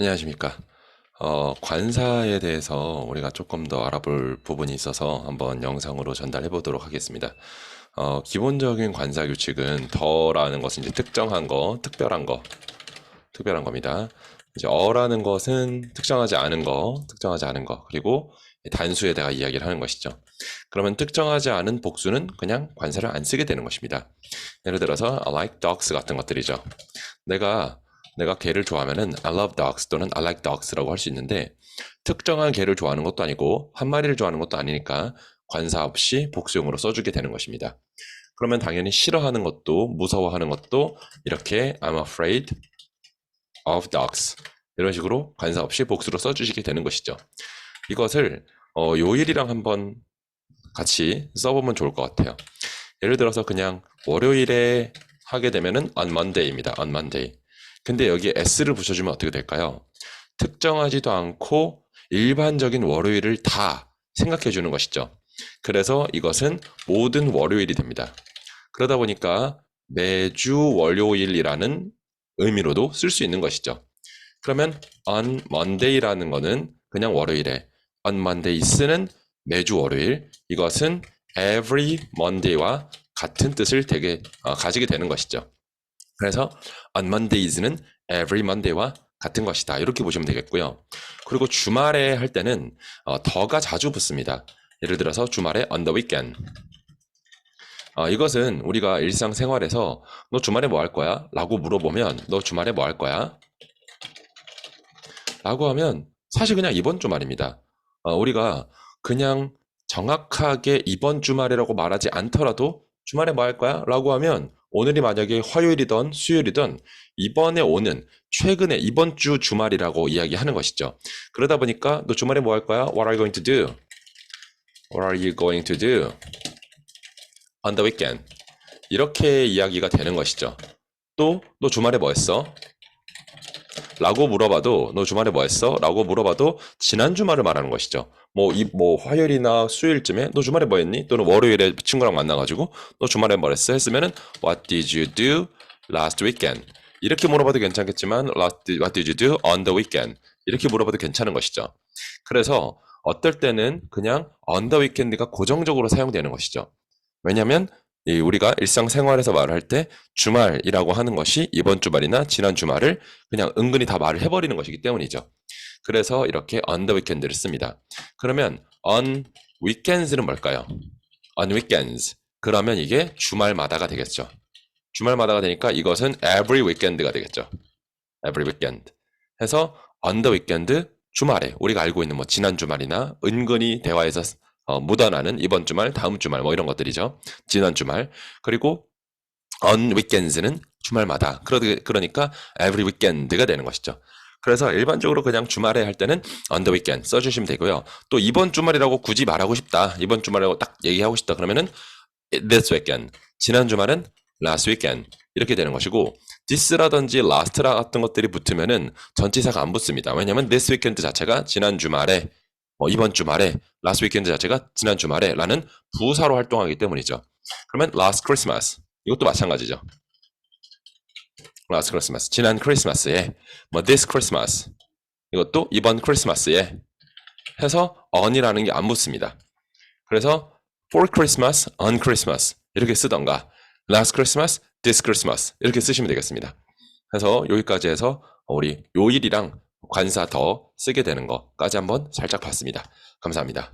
안녕하십니까. 어, 관사에 대해서 우리가 조금 더 알아볼 부분이 있어서 한번 영상으로 전달해 보도록 하겠습니다. 어, 기본적인 관사 규칙은 더라는 것은 이제 특정한 거, 특별한 거, 특별한 겁니다. 이제 어라는 것은 특정하지 않은 거, 특정하지 않은 거, 그리고 단수에다가 이야기를 하는 것이죠. 그러면 특정하지 않은 복수는 그냥 관사를 안 쓰게 되는 것입니다. 예를 들어서 like dogs 같은 것들이죠. 내가 내가 개를 좋아하면은 I love dogs 또는 I like dogs라고 할 수 있는데 특정한 개를 좋아하는 것도 아니고 한 마리를 좋아하는 것도 아니니까 관사 없이 복수용으로 써주게 되는 것입니다. 그러면 당연히 싫어하는 것도 무서워하는 것도 이렇게 I'm afraid of dogs 이런 식으로 관사 없이 복수로 써주시게 되는 것이죠. 이것을 어, 요일이랑 한번 같이 써보면 좋을 것 같아요. 예를 들어서 그냥 월요일에 하게 되면은 on Monday입니다. on Monday. 근데 여기에 s를 붙여주면 어떻게 될까요? 특정하지도 않고 일반적인 월요일을 다 생각해 주는 것이죠. 그래서 이것은 모든 월요일이 됩니다. 그러다 보니까 매주 월요일이라는 의미로도 쓸 수 있는 것이죠. 그러면 on Monday라는 거는 그냥 월요일에 on Mondays는 매주 월요일 이것은 every Monday와 같은 뜻을 되게 어, 가지게 되는 것이죠. 그래서 on Mondays는 every Monday와 같은 것이다. 이렇게 보시면 되겠고요. 그리고 주말에 할 때는 어, 더가 자주 붙습니다. 예를 들어서 주말에 on the weekend. 어, 이것은 우리가 일상생활에서 너 주말에 뭐 할 거야? 라고 물어보면 너 주말에 뭐 할 거야? 라고 하면 사실 그냥 이번 주말입니다. 어, 우리가 그냥 정확하게 이번 주말이라고 말하지 않더라도 주말에 뭐 할 거야? 라고 하면 오늘이 만약에 화요일이든 수요일이든 이번에 오는 최근에 이번 주 주말이라고 이야기하는 것이죠. 그러다 보니까 너 주말에 뭐 할 거야? What are you going to do? What are you going to do on the weekend? 이렇게 이야기가 되는 것이죠. 또 너 주말에 뭐 했어? 라고 물어봐도 너 주말에 뭐 했어? 라고 물어봐도 지난 주말을 말하는 것이죠. 뭐 이 뭐 화요일이나 수요일쯤에 너 주말에 뭐 했니? 또는 월요일에 친구랑 만나가지고 너 주말에 뭐 했어? 했으면은 What did you do last weekend? 이렇게 물어봐도 괜찮겠지만 What did you do on the weekend? 이렇게 물어봐도 괜찮은 것이죠. 그래서 어떨 때는 그냥 on the weekend가 고정적으로 사용되는 것이죠. 왜냐하면 이 우리가 일상생활에서 말을 할때 주말이라고 하는 것이 이번 주말이나 지난 주말을 그냥 은근히 다 말을 해버리는 것이기 때문이죠. 그래서 이렇게 on the weekend를 씁니다. 그러면 on weekends는 뭘까요? on weekends. 그러면 이게 주말마다가 되겠죠. 주말마다가 되니까 이것은 every weekend가 되겠죠. every weekend. 해서 on the weekend 주말에 우리가 알고 있는 뭐 지난 주말이나 은근히 대화에서 어, 묻어나는 이번 주말, 다음 주말 뭐 이런 것들이죠. 지난 주말. 그리고 on weekends는 주말마다. 그러, 그러니까 every weekend가 되는 것이죠. 그래서 일반적으로 그냥 주말에 할 때는 on the weekend 써주시면 되고요. 또 이번 주말이라고 굳이 말하고 싶다. 이번 주말이라고 딱 얘기하고 싶다. 그러면은 this weekend. 지난 주말은 last weekend. 이렇게 되는 것이고 this라든지 last라 같은 것들이 붙으면은 전치사가 안 붙습니다. 왜냐면 this weekend 자체가 지난 주말에 어, 이번 주말에 last weekend 자체가 지난 주말에 라는 부사로 활동하기 때문이죠. 그러면 last Christmas 이것도 마찬가지죠. last Christmas 지난 크리스마스에 뭐 this Christmas 이것도 이번 크리스마스에 해서 on이라는 게 안 붙습니다. 그래서 for Christmas, on Christmas 이렇게 쓰던가 last Christmas, this Christmas 이렇게 쓰시면 되겠습니다. 그래서 여기까지 해서 우리 요일이랑 관사 더 쓰게 되는 것까지 한번 살짝 봤습니다. 감사합니다.